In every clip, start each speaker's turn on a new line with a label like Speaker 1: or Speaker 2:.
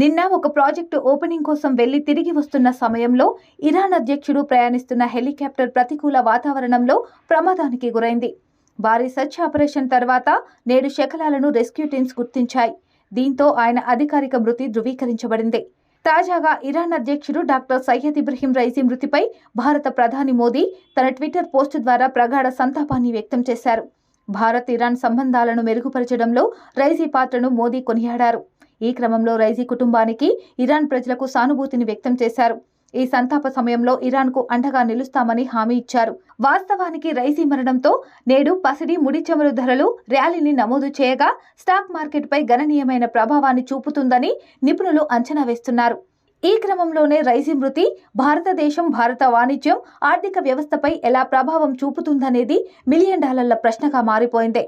Speaker 1: నిన్న ఒక project opening కోసం వెళ్ళి తిరిగి వస్తున్న సమయంలో ఇరాన్ అధ్యక్షుడు ప్రయాణిస్తున్న హెలికాప్టర్ ప్రతికూల వాతావరణంలో ప్రమాదానికి గురైంది. భారీ సర్చ్ ఆపరేషన్ తర్వాత నేడు శకలాలను రెస్క్యూ టీమ్స్ గుర్తించాయి. దీంతో ఆయన అధికారిక మృతి ధృవీకరించబడింది. తాజాగా ఇరాన్ అధ్యక్షుడు డాక్టర్ సయ్యద్ ఇబ్రహీం రైసీ మృతిపై భారత ప్రధాని మోదీ తన ట్విట్టర్ పోస్టు ద్వారా ప్రగాఢ సంతాపాన్ని వ్యక్తం చేశారు. భారత్ ఇరాన్ సంబంధాలను మెరుగుపరచడంలో రైసీ పాత్రను మోదీ కొనియాడారు. ఈ క్రమంలో రైజీ కుటుంబానికి ఇరాన్ ప్రజలకు సానుభూతిని వ్యక్తం చేశారు. ఈ సంతాప సమయంలో ఇరాన్కు అండగా నిలుస్తామని హామీ ఇచ్చారు. వాస్తవానికి రైసీ మరణంతో నేడు పసిడి ముడి చమురు ధరలు ర్యాలీని నమోదు చేయగా స్టాక్ మార్కెట్పై గణనీయమైన ప్రభావాన్ని చూపుతుందని నిపుణులు అంచనా వేస్తున్నారు. ఈ క్రమంలోనే రైసీ మృతి భారతదేశం భారత వాణిజ్యం ఆర్థిక వ్యవస్థపై ఎలా ప్రభావం చూపుతుందనేది మిలియన్ డాలర్ల ప్రశ్నగా మారిపోయింది.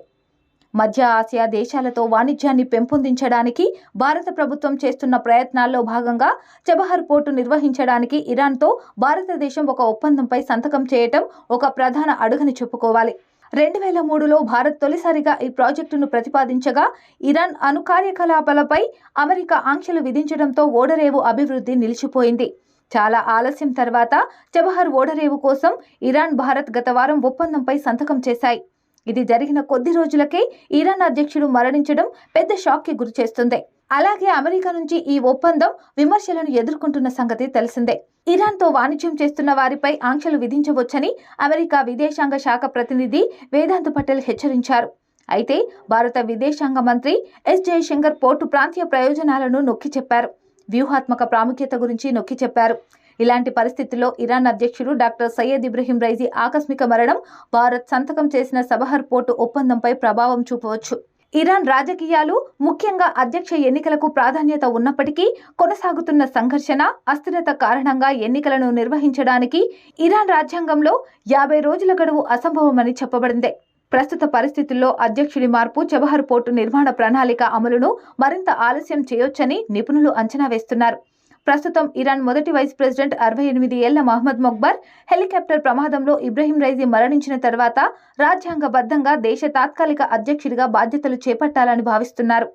Speaker 1: మధ్య ఆసియా దేశాలతో వాణిజ్యాన్ని పెంపొందించడానికి భారత ప్రభుత్వం చేస్తున్న ప్రయత్నాల్లో భాగంగా చబహర్ పోర్టు నిర్వహించడానికి ఇరాన్తో భారతదేశం ఒక ఒప్పందంపై సంతకం చేయటం ఒక ప్రధాన అడుగని చెప్పుకోవాలి. రెండు వేల మూడులో భారత్ తొలిసారిగా ఈ ప్రాజెక్టును ప్రతిపాదించగా ఇరాన్ అణు కార్యకలాపాలపై అమెరికా ఆంక్షలు విధించడంతో ఓడరేవు అభివృద్ధి నిలిచిపోయింది. చాలా ఆలస్యం తర్వాత చబహర్ ఓడరేవు కోసం ఇరాన్ భారత్ గత వారం ఒప్పందంపై సంతకం చేశాయి. ఇది జరిగిన కొద్ది రోజులకే ఇరాన్ అధ్యక్షుడు మరణించడం పెద్ద షాక్కి గురి చేస్తుంది. అలాగే అమెరికా నుంచి ఈ ఒప్పందం విమర్శలను ఎదుర్కొంటున్న సంగతి తెలిసిందే. ఇరాన్తో వాణిజ్యం చేస్తున్న వారిపై ఆంక్షలు విధించవచ్చని అమెరికా విదేశాంగ శాఖ ప్రతినిధి వేదాంత్ పటేల్ హెచ్చరించారు. అయితే భారత విదేశాంగ మంత్రి ఎస్ జయశంకర్ పోర్టు ప్రాంతీయ ప్రయోజనాలను నొక్కి చెప్పారు. వ్యూహాత్మక ప్రాముఖ్యత గురించి నొక్కి చెప్పారు. ఇలాంటి పరిస్థితుల్లో ఇరాన్ అధ్యక్షుడు డాక్టర్ సయ్యద్ ఇబ్రహీం రైజీ ఆకస్మిక మరణం భారత్ సంతకం చేసిన సబహర్ పోర్టు ఒప్పందంపై ప్రభావం చూపవచ్చు. ఇరాన్ రాజకీయాలు ముఖ్యంగా అధ్యక్ష ఎన్నికలకు ప్రాధాన్యత ఉన్నప్పటికీ కొనసాగుతున్న సంఘర్షణ అస్థిరత కారణంగా ఎన్నికలను నిర్వహించడానికి ఇరాన్ రాజ్యాంగంలో యాభై రోజుల గడువు అసంభవమని చెప్పబడింది. ప్రస్తుత పరిస్థితుల్లో అధ్యక్షుడి మార్పు చబహర్ పోర్టు నిర్మాణ ప్రణాళిక అమలును మరింత ఆలస్యం చేయొచ్చని నిపుణులు అంచనా వేస్తున్నారు. ప్రస్తుతం ఇరాన్ మొదటి వైస్ ప్రెసిడెంట్ అరవై ఎనిమిది ఏళ్ళ మహమ్మద్ మొక్బర్ హెలికాప్టర్ ప్రమాదంలో ఇబ్రహీం రైజీ మరణించిన తర్వాత రాజ్యాంగబద్ధంగా దేశ తాత్కాలిక అధ్యక్షుడిగా బాధ్యతలు చేపట్టాలని భావిస్తున్నారు.